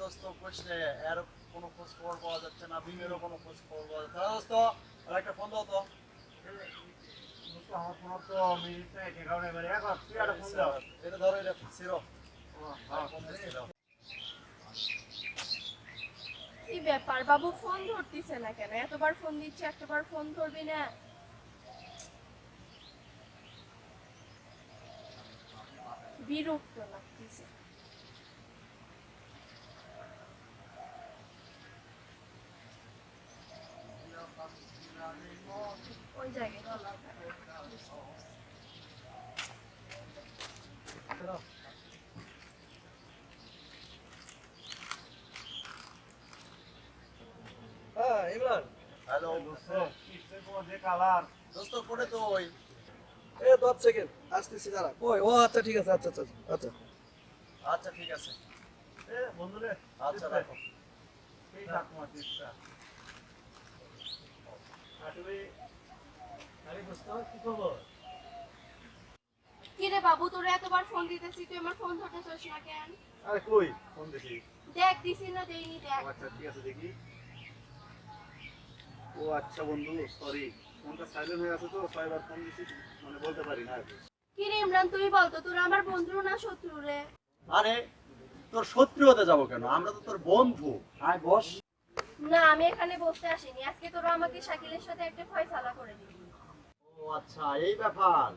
দোস্ত কইছে এর কোনো খোঁজ খবর পাওয়া যাচ্ছে না বিমেরও কোনো খোঁজ খবর পাওয়া যাচ্ছে না। দোস্ত আর একটা ফোন দাও তো। আমার ফোন তো মিনিট নাই কারণ এবারে একবার তুই একটা ফোন দাও। এটা ধরো এটা সিরো হ্যাঁ। ফোন দিচ্ছি দাও। কি ব্যাপার বাবু ফোন ধরতিছে না কেন? এতবার ফোন দিচ্ছে একটাবার ফোন ধরবি না। বিরক্ত লাগতেছে। ওই জায়গায় হ্যাঁ ইমরান হ্যালো দোস্ত যে কালার দোস্ত কোটে তো ওই এ দশ সেকেন্ড আসতেছি দাঁড়া ওই ও আচ্ছা ঠিক আছে। আচ্ছা আচ্ছা আচ্ছা আচ্ছা ঠিক আছে এ বন্ধু রে আচ্ছা রাখো। এই ঠাকুমা আরে দোস্ত কি খবর কি রে বাবু তোরা এতবার ফোন দিতেছি তুই আমার ফোন ধরতেছিস না কেন? আরে কই ফোন দেখি দেখ দিছি না দেইনি দেখ। ও আচ্ছা ঠিক আছে দেখি। ও আচ্ছা বন্ধু সরি ফোনটা সাইলেন্ট হয়ে আছে তো ছয়বার ফোন দিছি মানে বলতে পারি না আর কি। কি রে ইমরান তুই বলতো তোরা আমার বন্ধু না শত্রু রে? আরে তোর শত্রু হতে যাব কেন? আমরা তো তোর বন্ধু। আয় বস। না আমি এখানে বসতে আসিনি। আজকে তোরা আমাকে শাকিলের সাথে একটা ফয়সালা করে দিবি। ও আচ্ছা এই ব্যাপার?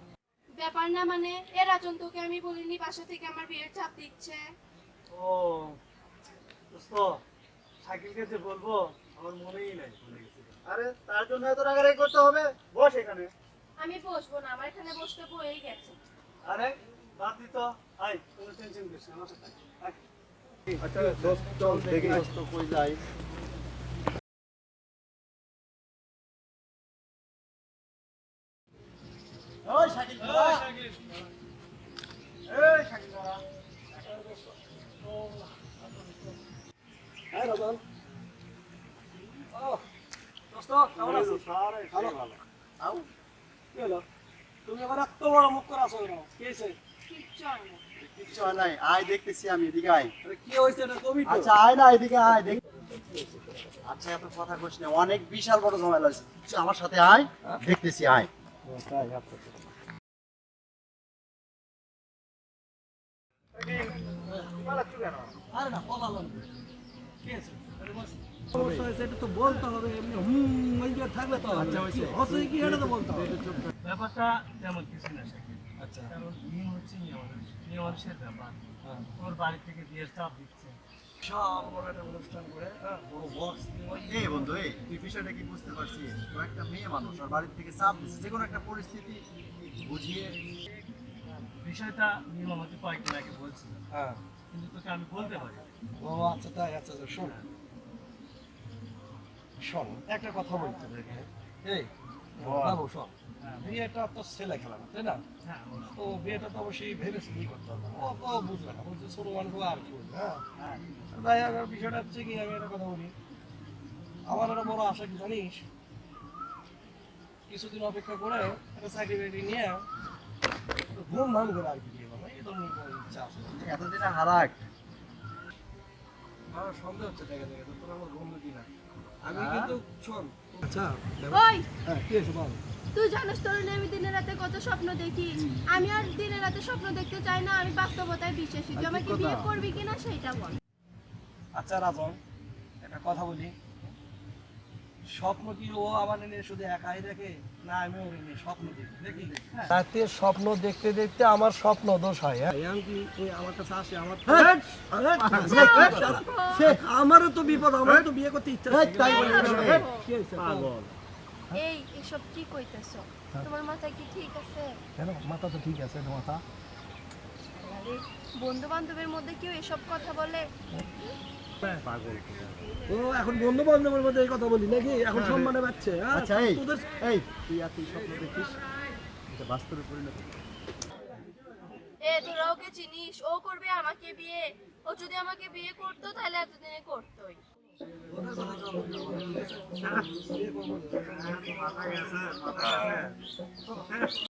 ব্যাপার না মানে এ রাজন তোকে আমি বলিনি বাসা থেকে আমার বিয়ের চাপ দিচ্ছে। ও দোস্ত সাইকেলকে যে বলব আমার মনেই নাই আরে তার জন্য এত রাগারাগি করতে হবে? বস এখানে। আমি বসবো না আমার এখানে বসতে বই গেছে। আরে বাদ দিত আই কোনো টেনশন করিস আমার সাথে আচ্ছা দোস্ত চল দেখি। দোস্ত কই যাই? তুমি আবার এত বড় মুখ করে আসো কেন? কি হয়েছে? কিচ্ছু হয় হয় নাই। আয় দেখতেছি আমি এদিকে আয়। কি হয়েছে? কবি আচ্ছা আয় না এদিকে আয় দেখ। আচ্ছা এত কথা কইস না অনেক বিশাল বড় ঝামেলা আছে আমার সাথে আয় দেখতেছি আয়। ব্যাপারটা তেমন কিছু না আচ্ছা কারণ মেয়ে হচ্ছে মেয়ে মানুষ মেয়ে মানুষের ব্যাপার। হ্যাঁ। ওর বাড়ি থেকে বিয়ের চাপ দিচ্ছে। বিশাল বড় একটা অনুষ্ঠান করে বড় বক্স এই বন্ধু এই। তুই বিষয়টা কি বুঝতে পারছিস ও একটা মেয়ে মানুষ আর বাড়ির থেকে চাপ দিচ্ছে যে কোনো একটা পরিস্থিতি বুঝিয়ে বিষয়টা আমাকে কয়েকদিন আগে বলছিল। হ্যাঁ। কিন্তু তোকে আমি বলতে পারি ও আচ্ছা তাই আচ্ছা আচ্ছা শোন। শোন একটা কথা বলতে এই বাবু শোন। বিয়েটা তো ছেলে খেলা না তাই না? হ্যাঁ তো বিয়েটা তো অবশ্যই ভেবে চিন্তি করতে হবে। ও তো বুঝবে না বলছে ছোট মানুষ আর কি বুঝবে, হ্যাঁ? হ্যাঁ। আমার বিষয়টা হচ্ছে কি আমি একটা কথা বলি। আমার একটা বড় আশা কি জানিস? কিছুদিন অপেক্ষা করে একটা চাকরি বাকরি নিয়ে ঘুম ভাঙ করে আর কি বিয়ে করব এই ধরনের ইচ্ছা আছে? এতদিনে হারাক। আমার সন্দেহ হচ্ছে দেখে দেখে তোর আমার বন্ধু কিনা আমি হ্যাঁ? কিন্তু শোন আচ্ছা ওই! হ্যাঁ কি আছে বল? তুই জানিস তোর আমি দিনে রাতে কত স্বপ্ন দেখি। আমি আর দিনে রাতে স্বপ্ন দেখতে চাই না আমি বাস্তবতায় বিশ্বাসী। তুই কি আমাকে বিয়ে করবি কিনা সেটা বল। আচ্ছা রাজন একটা কথা বলি। স্বপ্ন কি ও আমার নিয়ে শুধু একাই দেখে না আমি ওর নিয়ে স্বপ্ন দেখি দেখি রাতে স্বপ্ন দেখতে দেখতে আমার স্বপ্ন দোষ হয় হ্যাঁ কি আমার কাছে আসে আমার আমারও তো বিপদ আমারও তো বিয়ে করতে ইচ্ছা আছে। তাই হ্যাঁ? পাগল এই এসব কি কইতেছো তোমার মাথায় কি ঠিক আছে কেন মাথা তো ঠিক আছে মাথা বন্ধু বান্ধবের মধ্যে কেউ এসব কথা বলে ও এখন বন্ধু বান্ধবের মধ্যে এই কথা বলি নাকি? এখন সম্মানে পাচ্ছে হ্যাঁ? আচ্ছা এই এই তুই আর তুই স্বপ্ন দেখিস এটা বাস্তবে পরিণত এ তোরা ওকে চিনিস? ও করবে আমাকে বিয়ে। ও যদি আমাকে বিয়ে করতো তাহলে এতদিনে করতোই। মাথা গেছে মাথা গেছে